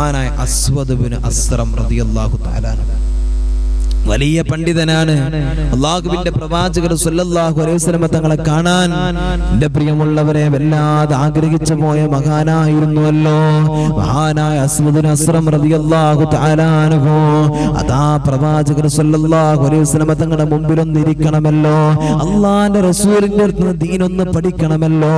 അസ്വദ് ബിൻ അസ്രം റളിയല്ലാഹു തആല വലിയ പണ്ഡിതനാണ്. അള്ളാഹുവിന്റെ പ്രവാചകർ തങ്ങളെ കാണാൻ എന്റെ പ്രിയമുള്ളവരെ വല്ലാതെ ആഗ്രഹിച്ചു പോയ മഹാനായിരുന്നുവല്ലോ മഹാനായ അസ്മദുൻ അസ്രം റളിയല്ലാഹു തആല അൻഹു. അതാ പ്രവാചകർ സല്ലല്ലാഹു അലൈഹി വസല്ലമ തങ്ങളുടെ മുമ്പിലൊന്ന് ഇരിക്കണമല്ലോ അള്ളാന്റെ റസൂലിന്റെ അടുത്ത് നിന്ന് ദീനൊന്ന് പഠിക്കണമല്ലോ.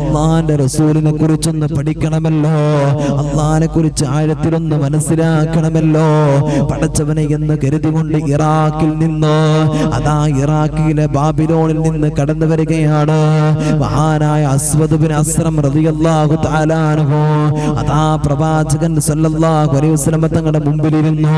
അള്ളാന്റെ റസൂലിനെ കുറിച്ചൊന്ന് പഠിക്കണമല്ലോ. അള്ളാനെ കുറിച്ച് ആഴത്തിലൊന്ന് മനസ്സിലാക്കണമല്ലോ. പടച്ചവനെ എന്ന് കരുതികൊണ്ട് ഇറാഖിൽ നിന്ന് അതാ ഇറാഖിലെ ബാബിലോണിൽ നിന്ന് കടന്നു വരികയാണ്. മഹാനായ അസ്വദ് ബിൻ അസ്രം തആല അൻഹു. അതാ പ്രവാചകൻ സല്ലല്ലാഹു അലൈഹി വസല്ലം തങ്ങളുടെ മുമ്പിലിരുന്നു.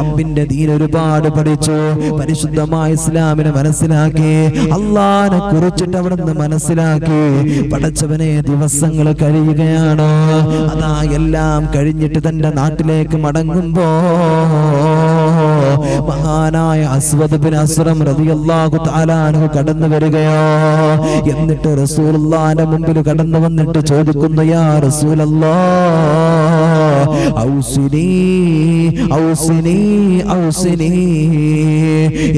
റബ്ബിന്റെ ദീൻ ഒരുപാട് പഠിച്ചു. പരിശുദ്ധമായ ഇസ്ലാമിനെ മനസ്സിലാക്കി. അള്ളാനെ കുറിച്ചിട്ട് അവിടെ നിന്ന് മനസ്സിലാക്കി. പഠിച്ചവനെ ദിവസങ്ങൾ കഴിയുകയാണ്. അതാ എല്ലാം കഴിഞ്ഞിട്ട് തന്റെ നാട്ടിലേക്ക് മടങ്ങുമ്പോ മഹാനായ അസ്വദ് ബിൻ അസ്രം റളിയല്ലാഹു തആല അൻഹു കടന്നു വരികയോ? എന്നിട്ട് റസൂലുള്ളാഹിന്റെ മുമ്പിൽ കടന്നു വന്നിട്ട് ചോദിക്കുന്നു യാ റസൂലല്ലാഹ്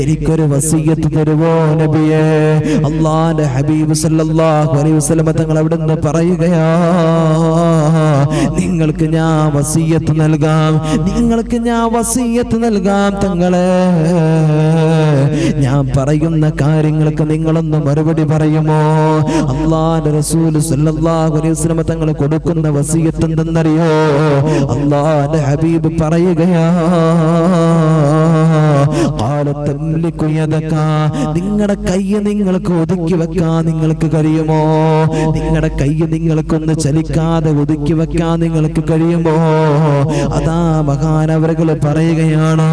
എനിക്കൊരു വസീയത്ത് തരുവോ നബിയെ? അള്ളാന്റെ ഹബീബ് സല്ലല്ലാഹു അലൈഹി തങ്ങൾ അവിടുന്ന് പറയുകയാ നിങ്ങൾക്ക് ഞാൻ വസീയത്ത് നൽകാം നിങ്ങൾക്ക് ഞാൻ വസീയത്ത് നൽകാം തങ്ങളെ. ഞാൻ പറയുന്ന കാര്യങ്ങൾക്ക് നിങ്ങളൊന്ന് മറുപടി പറയുമോ? അള്ളാന്റെ റസൂൽ സല്ലല്ലാഹു അലൈഹി തങ്ങൾ കൊടുക്കുന്ന വസീയത്ത് എന്തെന്നറിയോ? അള്ളാന്റെ ഹബീബ് പറയുകയാ നിങ്ങളുടെ കയ്യ് നിങ്ങൾക്ക് ഒതുക്കി വെക്കാൻ നിങ്ങൾക്ക് കഴിയുമോ? നിങ്ങളുടെ കയ്യ് നിങ്ങൾക്കൊന്ന് ചലിക്കാതെ ഒതുക്കി വെക്കാൻ നിങ്ങൾക്ക് കഴിയുമോ? അതാ മഹാനവറുകൾ പറയുകയാണ്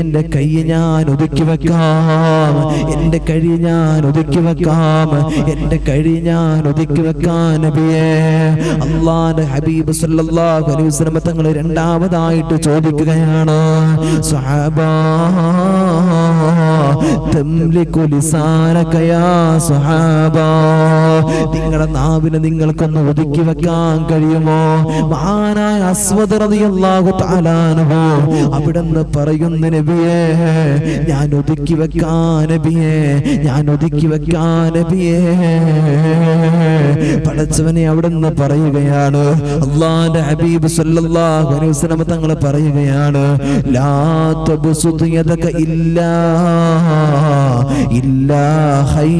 എന്റെ കൈ ഞാൻ ഒതുക്കി വെക്കാം. എന്റെ കഴി ഞാൻ ഒതുക്കി വെക്കാം. എന്റെ കഴി ഞാൻ ഒതുക്കി വെക്കാൻ നബിയെ. അള്ളാന്റെ ഹബീബ് സല്ലല്ലാഹു അലൈഹി തങ്ങൾ രണ്ടാമതായിട്ട് ചോദിക്കുകയാണ് ലിസാനക യാ നിങ്ങളുടെ നാവിനെ നിങ്ങൾക്കൊന്ന് ഒതുക്കി വെക്കാൻ കഴിയുമോ? മഹാനായ അസ്വദ് റളിയല്ലാഹു തആല അൻഹു പറയുന്ന നബിയെ ഞാൻ ഒതുക്കി വെക്കാൻ നബിയെ ഞാൻ ഒതുക്കി വെക്കാൻ നബിയെ. പടച്ചവനെ അവിടെന്ന് പറയുകയാണ്. അള്ളാന്റെ ഹബീബ് സല്ലല്ലാഹു അലൈഹി പറയുകയാണ് ലാ ഇല്ല ഇല്ലാ ഈ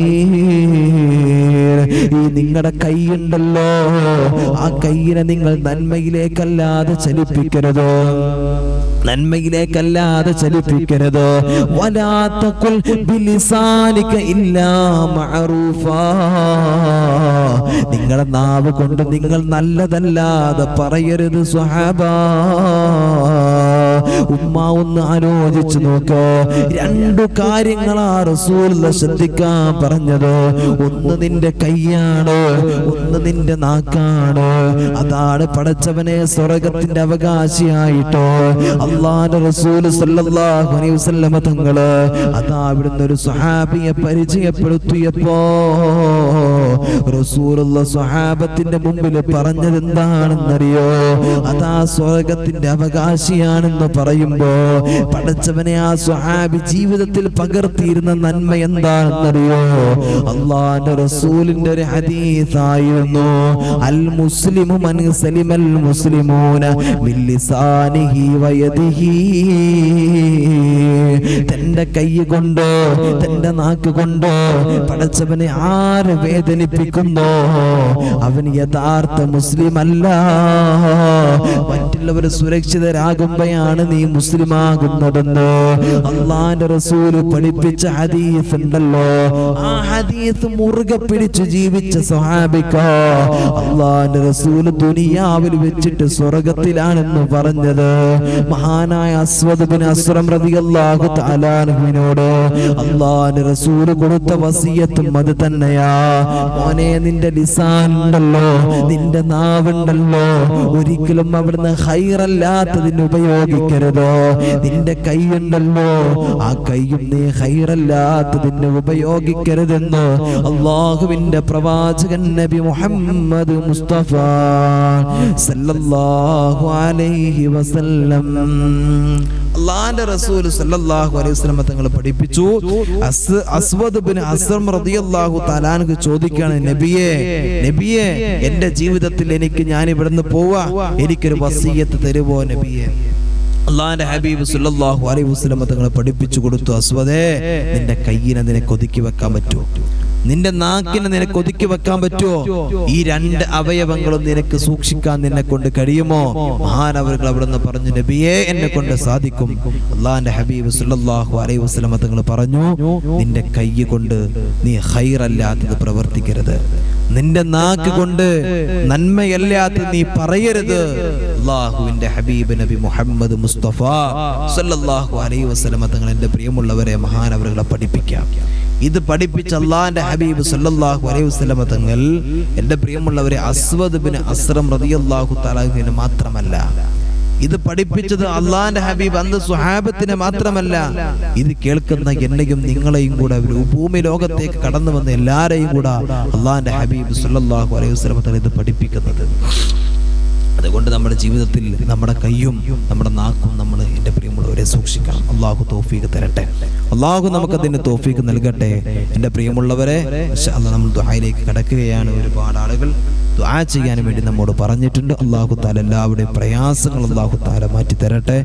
നിങ്ങളുടെ കൈയുണ്ടല്ലോ ആ കയ്യിനെ നിങ്ങൾ നന്മയിലേക്കല്ലാതെ ചലിപ്പിക്കരുത്? നന്മയിലേക്കല്ലാതെ ചലിപ്പിക്കരുത്? വലാത്തക്കുൽ ബിലിസാനിക ഇല്ലാ മഅറൂഫാ. നിങ്ങളുടെ നാവ് കൊണ്ട് നിങ്ങൾ നല്ലതല്ലാതെ പറയരുത് സ്വഹാബാ. ഉമ്മ ഒന്ന് ആലോചിച്ചു നോക്ക്. രണ്ടു കാര്യങ്ങളാ റസൂൽ ശ്രദ്ധിക്കാൻ പറഞ്ഞത്. ഒന്ന് നിന്റെ കൈയാണ് ഒന്ന് നിന്റെ നാക്കാണ്. അതാണ് പടച്ചവനെ സ്വർഗത്തിന്റെ അവകാശിയായിട്ടോ അള്ളാന്റെ റസൂൽ സല്ലല്ലാഹു അലൈഹി വസല്ലമ തങ്ങൾ അതാ അവിടുന്ന് ഒരു സ്വഹാബിയെ പരിചയപ്പെടുത്തിയപ്പോ റസൂലുള്ള സ്വഹാബത്തിന്റെ മുമ്പിൽ പറഞ്ഞത് എന്താണെന്നറിയോ അതാ സ്വർഗത്തിന്റെ അവകാശിയാണെന്ന് പറയുമ്പോ പഠിച്ചവനെ ആ സ്വഹാബി ജീവിതത്തിൽ പകർത്തിയിരുന്ന നന്മ എന്താണെന്നറിയോ? അള്ളാന്റെ റസൂലിന്റെ ഒരു ഹദീസായിരുന്നു അൽ മുസ്ലിമു മൻ സലിമൽ മുസ്ലിമൂന ബില്ലിസാനിഹി ലിസാനിഹി വയദിഹി. തന്റെ കൈ കൊണ്ട് തന്റെ നാക്ക് കൊണ്ട് പടച്ചവനെ ആര് വേദനിപ്പിക്കുന്നോ? അവൻ യഥാർത്ഥ മുസ്ലിം അല്ല മറ്റുള്ളവർ സുരക്ഷിതരാകുമ്പോഴാണ് നീ മുസ്ലിമാകുന്നതെന്ന് അള്ളാന്റെ റസൂൽ പഠിപ്പിച്ച ഹദീസ് ഉണ്ടല്ലോ. ആ ഹദീസ് മുറുകെ പിടിച്ച് ജീവിച്ച സ്വഹാബിക്ക അള്ളാന്റെ റസൂൽ ദുനിയാവിൽ വെച്ചിട്ട് സ്വർഗത്തിലാണെന്ന് പറഞ്ഞത്. മഹാനായ അസ്വദ് ബിൻ അസ്രം റളിയല്ലാഹു തആല അൻഹുവിനോട് അള്ളാന്റെ റസൂൽ കൊടുത്ത വസിയത്തും അത് തന്നെയാ. മോനെ നിന്റെ ലിസാൻ ഉണ്ടല്ലോ നിന്റെ നാവുണ്ടല്ലോ. ഒരിക്കലും അവിടുന്ന് ഹൈറല്ലാത്തതിന് ഉപയോഗിക്കരുത്. ഉപയോഗിക്കരുത് നിന്റെ കൈയുണ്ടല്ലോ. ആ കൈയും നീ ഹൈറല്ലാത്തതിന് ഉപയോഗിക്കരുതെന്ന് അള്ളാഹുവിന്റെ പ്രവാചകൻ നബി മുഹമ്മദ് മുസ്തഫ സല്ലല്ലാഹു അലൈഹി വസല്ലം. അള്ളാന്റെ റസൂൽ സല്ലല്ലാഹു അലൈഹി വസല്ലം തങ്ങൾ പഠിപ്പിച്ചു. അസ് അസ്വദ് ബിൻ അസ്രം റളിയല്ലാഹു തആലാനക്ക് ചോദിക്കാണ് നബിയെ നബിയെ എന്റെ ജീവിതത്തിൽ എനിക്ക് ഞാൻ ഇവിടുന്ന് പോവാ. എനിക്കൊരു വസീയത്ത് തരുവോ നബിയെ? അള്ളാന്റെ ഹബീബ് സുല്ലാഹു അലൈ വസ്ലമ തങ്ങളെ പഠിപ്പിച്ചു കൊടുത്തു അസ്വദേ നിന്റെ കയ്യിനെ നിനക്ക് വെക്കാൻ പറ്റുമോ? നിന്റെ നാക്കിനെ നിനക്ക് ഒതുക്കി വെക്കാൻ പറ്റുമോ? ഈ രണ്ട് അവയവങ്ങളും നിനക്ക് സൂക്ഷിക്കാൻ നിന്നെ കൊണ്ട് കഴിയുമോ? മഹാനവറുകൾ അവിടെ നിന്ന് പറഞ്ഞു നബിയെ എന്നെ കൊണ്ട് സാധിക്കും. അള്ളാന്റെ ഹബീബ് സുല്ലാഹു അലൈ വസ്ലമ തങ്ങൾ പറഞ്ഞു നിന്റെ കൈ കൊണ്ട് നീ ഹൈറല്ലാത്തത് പ്രവർത്തിക്കരുത്. നിന്റെ നാക്ക് കൊണ്ട് നന്മയല്ലാത്ത നീ പറയരുത്. അള്ളാഹുവിന്റെ ഹബീബ് നബി മുഹമ്മദ് മുസ്തഫ സല്ലല്ലാഹു അലൈഹി വസല്ലം തങ്ങൾ എന്റെ പ്രിയമുള്ളവരെ മഹാനവരുകളെ പഠിപ്പിക്കാം. ഇത് പഠിപ്പിച്ച അള്ളാഹിന്റെ ഹബീബ് സല്ലല്ലാഹു അലൈഹി വസല്ലം തങ്ങൾ എന്റെ പ്രിയമുള്ളവരെ അസ്വദ് ബിൻ അസ്രം റളിയല്ലാഹു തആലാഹിന് മാത്രമല്ല. ഇത് പഠിപ്പിച്ചത് അള്ളാന്റെ ഹബീബ് അന്ന് സുഹാബത്തിന് മാത്രമല്ല ഇത് കേൾക്കുന്ന എന്നെയും നിങ്ങളെയും കൂടെ ഭൂമി ലോകത്തേക്ക് കടന്നു വന്ന എല്ലാരെയും കൂടെ അള്ളാന്റെ ഹബീബ് സുല്ലാഹു അലൈഹി വസല്ലം തങ്ങൾ ഇത് പഠിപ്പിക്കുന്നത്. അതുകൊണ്ട് നമ്മുടെ ജീവിതത്തിൽ നമ്മുടെ കയ്യും നമ്മുടെ നാക്കും നമ്മൾ എന്റെ പ്രിയമുള്ളവരെ സൂക്ഷിക്കണം. അള്ളാഹു തോഫീക്ക് തരട്ടെ. അള്ളാഹു നമുക്കതിന് തോഫീക്ക് നൽകട്ടെ. എന്റെ പ്രിയമുള്ളവരെ നമ്മൾ ദുഹായിലേക്ക് കടക്കുകയാണ്. ഒരുപാട് ആളുകൾ ദുആ ചെയ്യാൻ വേണ്ടി നമ്മോട് പറഞ്ഞിട്ടുണ്ട്. അള്ളാഹു താല എല്ലാവരുടെയും പ്രയാസങ്ങൾ അള്ളാഹു താല മാറ്റി തരട്ടെ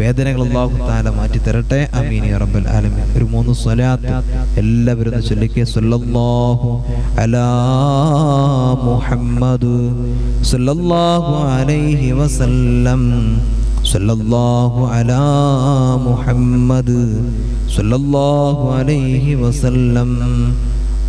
വേദനകൾ അള്ളാഹു താല മാറ്റി തരട്ടെ അമീനി റബ്ബൽ ആലമീൻ. ഒരു മൂന്ന് സ്വലാത്ത് എല്ലാവരും ഒന്ന് ചൊല്ലിക്കേ. സല്ലല്ലാഹു അലാ മുഹമ്മദ് സല്ലല്ലാഹു അലൈഹി വസല്ലം. സല്ലല്ലാഹു അലാ മുഹമ്മദ് സല്ലല്ലാഹു അലൈഹി വസല്ലം.